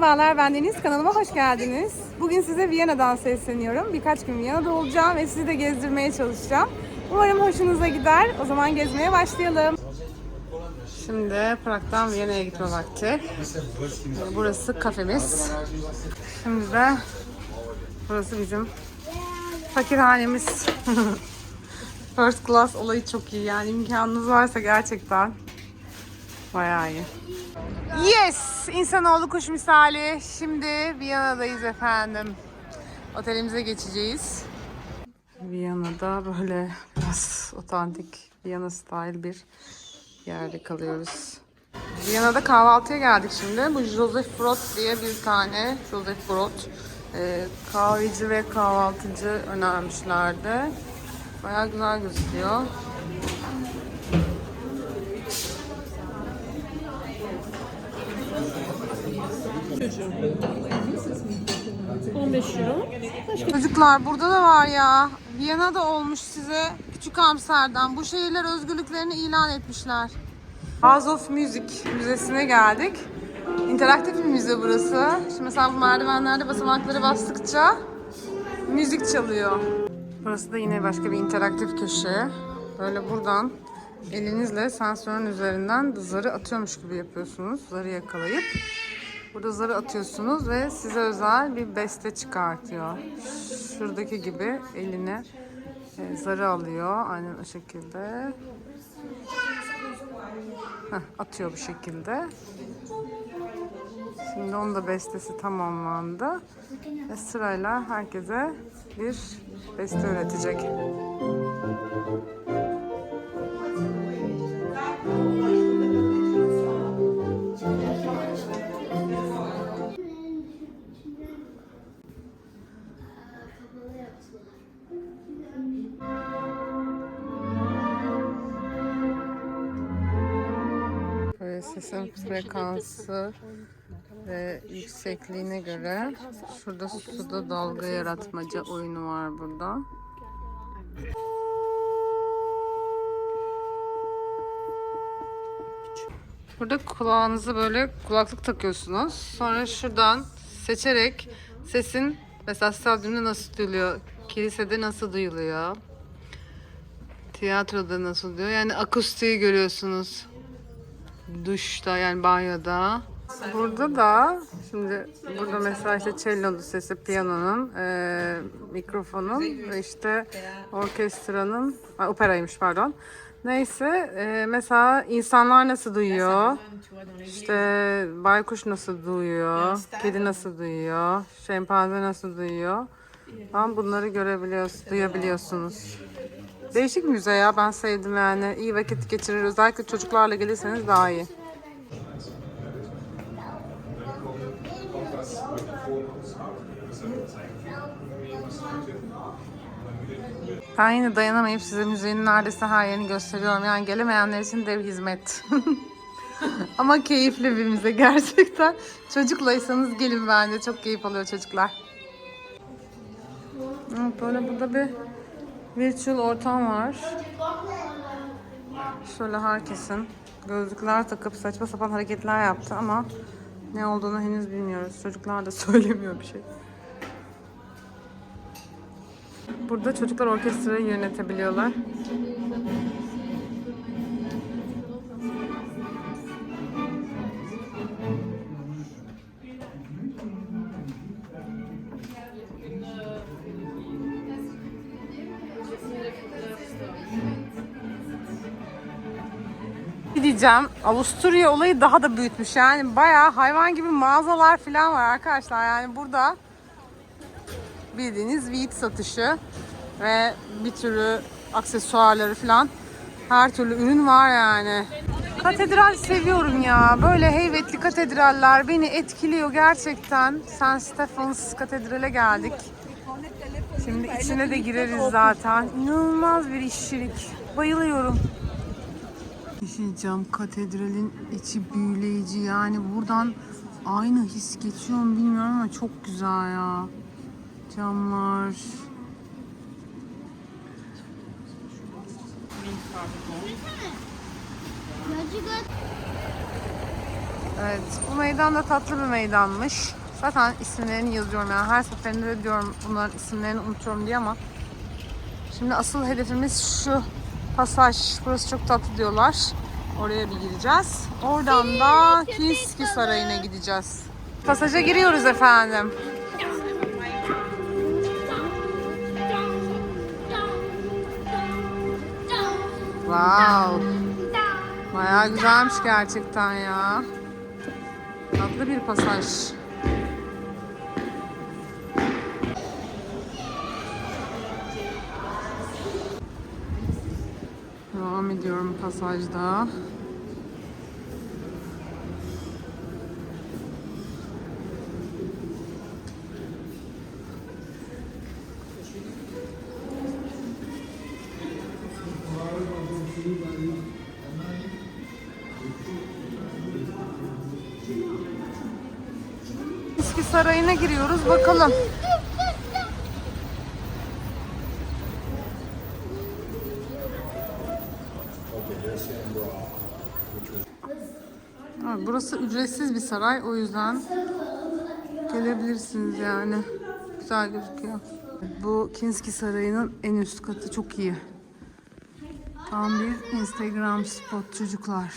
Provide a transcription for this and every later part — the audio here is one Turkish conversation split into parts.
Merhabalar ben Deniz. Kanalıma hoş geldiniz. Bugün size Viyana'dan sesleniyorum. Birkaç gün Viyana'da olacağım ve sizi de gezdirmeye çalışacağım. Umarım hoşunuza gider. O zaman gezmeye başlayalım. Şimdi Prag'dan Viyana'ya gitme vakti. Burası kafemiz. Şimdi de burası bizim fakirhanemiz. First class olayı çok iyi yani imkanınız varsa gerçekten bayağı iyi. Yes! İnsanoğlu kuş misali. Şimdi Viyana'dayız efendim. Otelimize geçeceğiz. Viyana'da böyle biraz otantik Viyana style bir yerde kalıyoruz. Viyana'da kahvaltıya geldik şimdi. Bu Joseph Brot diye bir tane Joseph Brot e, kahveci ve kahvaltıcı önermişlerdi. Bayağı güzel gözüküyor. 15 euro. Çocuklar burada da var ya. Viyana'da olmuş size Küçük Amsterdam. Bu şehirler özgürlüklerini ilan etmişler. House of Music Müzesi'ne geldik. İnteraktif bir müze burası. Şimdi mesela bu merdivenlerde basamakları bastıkça müzik çalıyor. Burası da yine başka bir interaktif köşe. Böyle buradan elinizle sensörün üzerinden zarı atıyormuş gibi yapıyorsunuz. Zarı yakalayıp Burada zarı atıyorsunuz ve size özel bir beste çıkartıyor. Şuradaki gibi eline e, zarı alıyor. Aynen o şekilde. Heh, atıyor bu şekilde. Şimdi onun da bestesi tamamlandı. Ve sırayla herkese bir beste öğretecek. Frekansı ve yüksekliğine göre şurada suda dalga yaratmaca oyunu var burada. Burada kulağınızı böyle kulaklık takıyorsunuz. Sonra şuradan seçerek sesin mesela stadyumda nasıl duyuluyor, kilisede nasıl duyuluyor, tiyatroda nasıl duyuyor. Yani akustiği görüyorsunuz duşta yani banyoda. Burada da şimdi burada mesela işte cello'nun sesi, piyanonun, e, mikrofonun ve işte orkestranın, ay, operaymış pardon. Neyse e, mesela insanlar nasıl duyuyor, işte baykuş nasıl duyuyor, kedi nasıl duyuyor, şempanze nasıl duyuyor. Tam bunları görebiliyorsunuz, duyabiliyorsunuz. Değişik müze ya ben sevdim yani. İyi vakit geçirir. Özellikle çocuklarla gelirseniz daha iyi. Ben yine dayanamayıp size müzenin neredeyse her yerini gösteriyorum. Yani gelemeyenler için dev hizmet. Ama keyifli bir müze gerçekten. Çocuklaysanız gelin bence. Çok keyif alıyor çocuklar. Böyle burada bir virtual ortam var. Şöyle herkesin gözlükler takıp saçma sapan hareketler yaptı ama ne olduğunu henüz bilmiyoruz. Çocuklar da söylemiyor bir şey. Burada çocuklar orkestrayı yönetebiliyorlar. Diyeceğim. Avusturya olayı daha da büyütmüş. Yani bayağı hayvan gibi mağazalar falan var arkadaşlar. Yani burada bildiğiniz weed satışı ve bir türlü aksesuarları falan her türlü ürün var yani. Katedral seviyorum ya. Böyle heybetli katedraller beni etkiliyor gerçekten. St. Stephens Katedral'e geldik. Şimdi içine de gireriz zaten. İnanılmaz bir işçilik. Bayılıyorum. Yaşayacağım katedralin içi büyüleyici yani buradan aynı his geçiyor mu bilmiyorum ama çok güzel ya. Camlar. Evet, bu meydan da tatlı bir meydanmış. Zaten isimlerini yazıyorum yani her seferinde de diyorum bunların isimlerini unutuyorum diye ama şimdi asıl hedefimiz şu pasaj. Burası çok tatlı diyorlar. Oraya bir gireceğiz. Oradan da Kinski Sarayı'na gideceğiz. Pasaja giriyoruz efendim. Wow. Bayağı güzelmiş gerçekten ya. Tatlı bir pasaj. Devam ediyorum pasajda. Sarayına giriyoruz bakalım. Burası ücretsiz bir saray o yüzden gelebilirsiniz yani. Güzel gözüküyor. Bu Kinski Sarayı'nın en üst katı çok iyi. Tam bir Instagram spot çocuklar.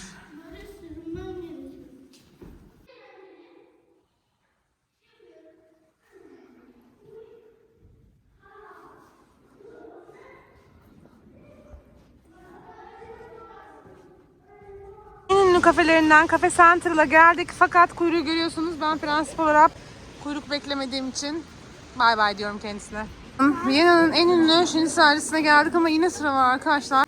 En ünlü kafelerinden Cafe Central'a geldik fakat kuyruğu görüyorsunuz. Ben prensip olarak kuyruk beklemediğim için bay bay diyorum kendisine. Viyana'nın en ünlü şimdi servisine geldik ama yine sıra var arkadaşlar.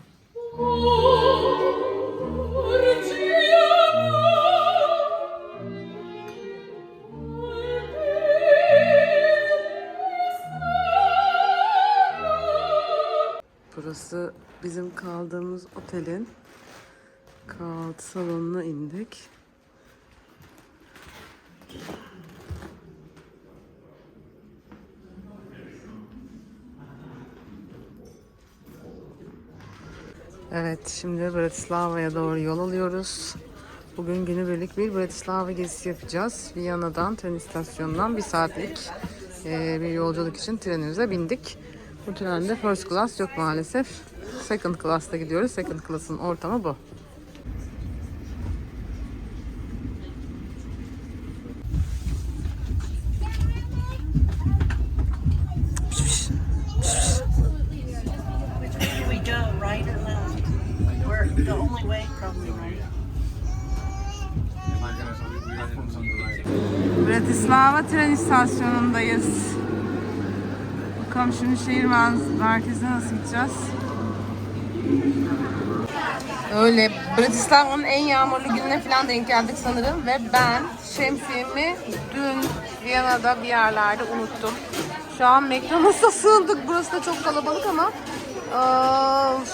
Burası bizim kaldığımız otelin kahvaltı salonuna indik. Evet, şimdi Bratislava'ya doğru yol alıyoruz. Bugün günübirlik bir Bratislava gezisi yapacağız. Viyana'dan, tren istasyonundan bir saatlik eee, bir yolculuk için trenimize bindik. Bu trende first class yok maalesef. Second class'ta gidiyoruz. Second class'ın ortamı bu. The only way, probably right. Bratislava tren istasyonundayız. Bakalım şimdi şehir merkezine nasıl gideceğiz? Öyle Bratislava'nın en yağmurlu gününe falan denk geldik sanırım ve ben şemsiyemi dün Viyana'da bir yerlerde unuttum. Şu an McDonald's'a sığındık. Burası da çok kalabalık ama eee,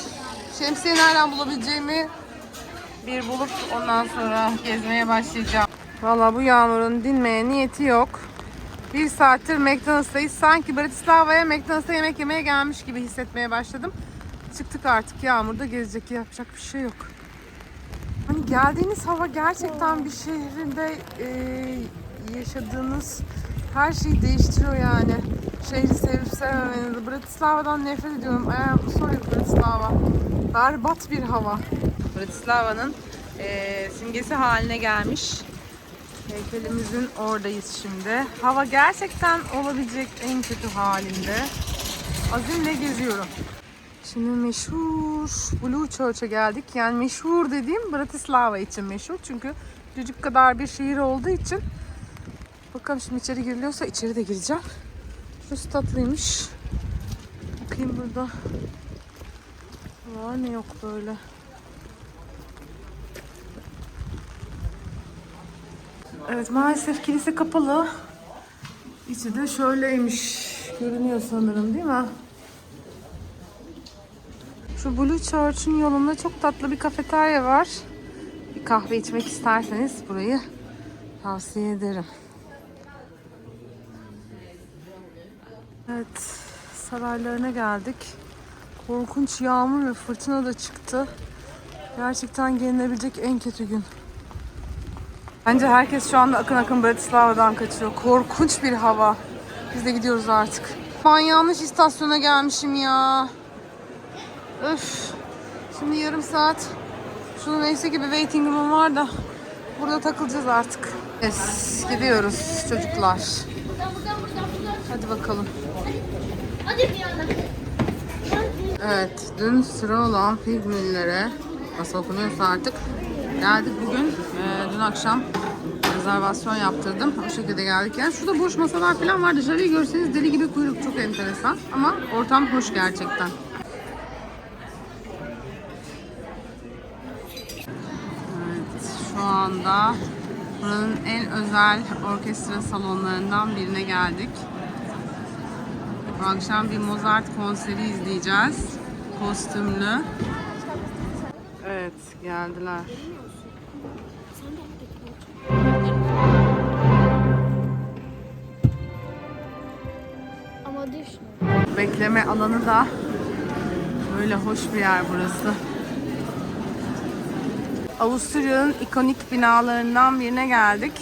şemsiye nereden bulabileceğimi bir bulup ondan sonra gezmeye başlayacağım. Valla bu yağmurun dinmeye niyeti yok. Bir saattir McDonald's'tayız. Sanki Bratislava'ya McDonald's'a yemek yemeye gelmiş gibi hissetmeye başladım. Çıktık artık yağmurda gezecek yapacak bir şey yok. Hani geldiğiniz hava gerçekten bir şehrinde e, yaşadığınız her şeyi değiştiriyor yani. Şehri sevip sevmemenizi. Bratislava'dan nefret ediyorum. Am sorry Bratislava. Berbat bir hava. Bratislava'nın e, simgesi haline gelmiş. Heykelimizin oradayız şimdi. Hava gerçekten olabilecek en kötü halinde. Azimle geziyorum. Şimdi meşhur Blue Church'a geldik. Yani meşhur dediğim Bratislava için meşhur. Çünkü çocuk kadar bir şehir olduğu için. Bakalım şimdi içeri giriliyorsa içeri de gireceğim. Şurası tatlıymış. Bakayım burada. Var ne yok böyle. Evet maalesef kilise kapalı. İçi de şöyleymiş. Görünüyor sanırım değil mi? Şu Blue Church'un yolunda çok tatlı bir kafeterya var. Bir kahve içmek isterseniz burayı tavsiye ederim. Evet, saraylarına geldik. Korkunç yağmur ve fırtına da çıktı. Gerçekten gelinebilecek en kötü gün. Bence herkes şu anda akın akın Bratislava'dan kaçıyor. Korkunç bir hava. Biz de gidiyoruz artık. Ben yanlış istasyona gelmişim ya. Öf. Şimdi yarım saat. Şunu neyse ki bir waiting room var da burada takılacağız artık. Yes, gidiyoruz çocuklar. Buradan buradan buradan buradan. Hadi bakalım. Hadi bir yana. Evet, dün sıra olan pigmillere nasıl okunuyorsa artık geldik bugün. Ee, dün akşam rezervasyon yaptırdım. O şekilde geldik. Yani şurada boş masalar falan var. Dışarıyı görseniz deli gibi kuyruk. Çok enteresan. Ama ortam hoş gerçekten. Evet, şu anda buranın en özel orkestra salonlarından birine geldik. Bu akşam bir Mozart konseri izleyeceğiz. Kostümlü. Evet, geldiler. Ama düşme. Bekleme alanı da böyle hoş bir yer burası. Avusturya'nın ikonik binalarından birine geldik.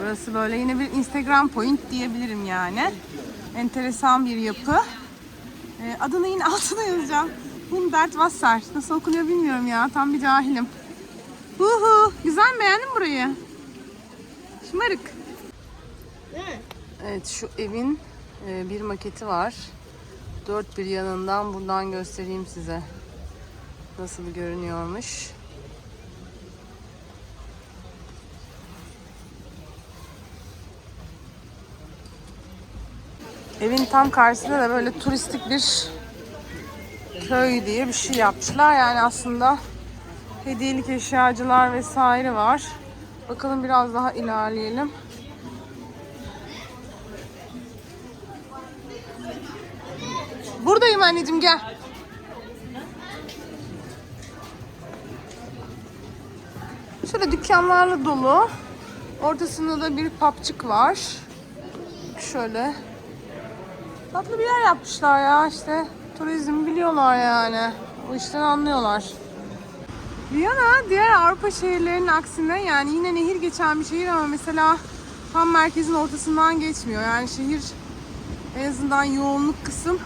Burası böyle yine bir Instagram point diyebilirim yani. Enteresan bir yapı. Ee, adını yine altına yazacağım. Hindert Wasser. Nasıl okunuyor bilmiyorum ya. Tam bir cahilim. Huhu. Güzel mi? Beğendin burayı? Şımarık. Evet şu evin e, bir maketi var. Dört bir yanından buradan göstereyim size. Nasıl görünüyormuş. Evin tam karşısında da böyle turistik bir köy diye bir şey yapmışlar. Yani aslında hediyelik eşyacılar vesaire var. Bakalım biraz daha ilerleyelim. Buradayım anneciğim gel. Şöyle dükkanlarla dolu. Ortasında da bir papçık var. Şöyle. Tatlı bir yer yapmışlar ya işte. Turizm biliyorlar yani. O işten anlıyorlar. Viyana diğer Avrupa şehirlerinin aksine yani yine nehir geçen bir şehir ama mesela tam merkezin ortasından geçmiyor. Yani şehir en azından yoğunluk kısım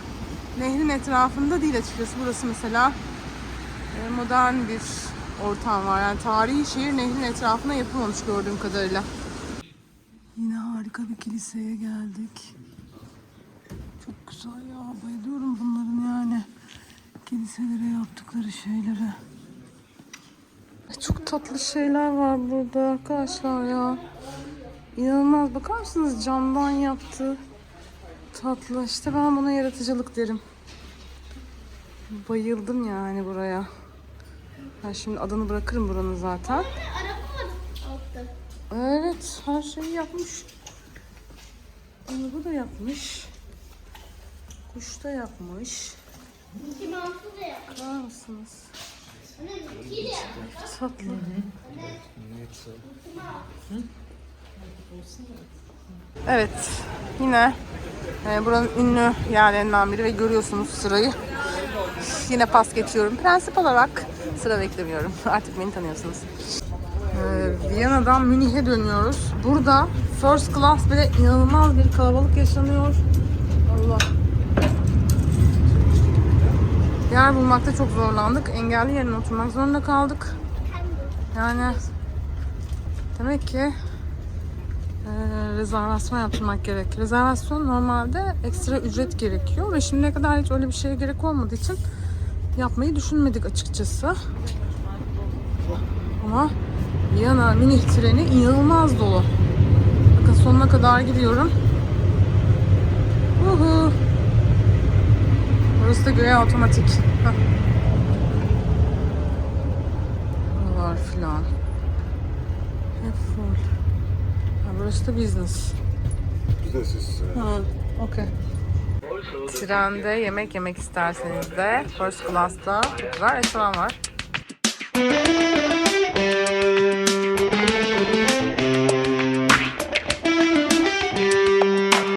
nehrin etrafında değil açıkçası. Burası mesela e, modern bir ortam var. Yani tarihi şehir nehrin etrafına yapılmamış gördüğüm kadarıyla. Yine harika bir kiliseye geldik. Güzel ya. Bayılıyorum bunların yani. Kiliselere yaptıkları şeylere. Çok tatlı şeyler var burada arkadaşlar ya. İnanılmaz. Bakar mısınız camdan yaptı. Tatlı. İşte ben buna yaratıcılık derim. Bayıldım yani buraya. Ben şimdi adını bırakırım buranın zaten. Evet, her şeyi yapmış. Araba da yapmış. Kuş da yapmış. Altı da yap. Bakar mısınız? Tatlı. Evet, yine e, buranın ünlü yerlerinden biri ve görüyorsunuz sırayı. Yine pas geçiyorum. Prensip olarak sıra beklemiyorum. Artık beni tanıyorsunuz. Ee, Viyana'dan Münih'e dönüyoruz. Burada first class bile inanılmaz bir kalabalık yaşanıyor. Allah. Yer bulmakta çok zorlandık. Engelli yerine oturmak zorunda kaldık. Yani demek ki e, rezervasyon yaptırmak gerek. Rezervasyon normalde ekstra ücret gerekiyor ve şimdiye kadar hiç öyle bir şeye gerek olmadığı için yapmayı düşünmedik açıkçası. Ama Viyana mini treni inanılmaz dolu. Bakın sonuna kadar gidiyorum. Uhu. Burası da göğe otomatik. Buralar filan. Hep full. Ha, burası da business. Uh, Ha, okey. Trende yemek yemek isterseniz de first class'ta çok güzel restoran var.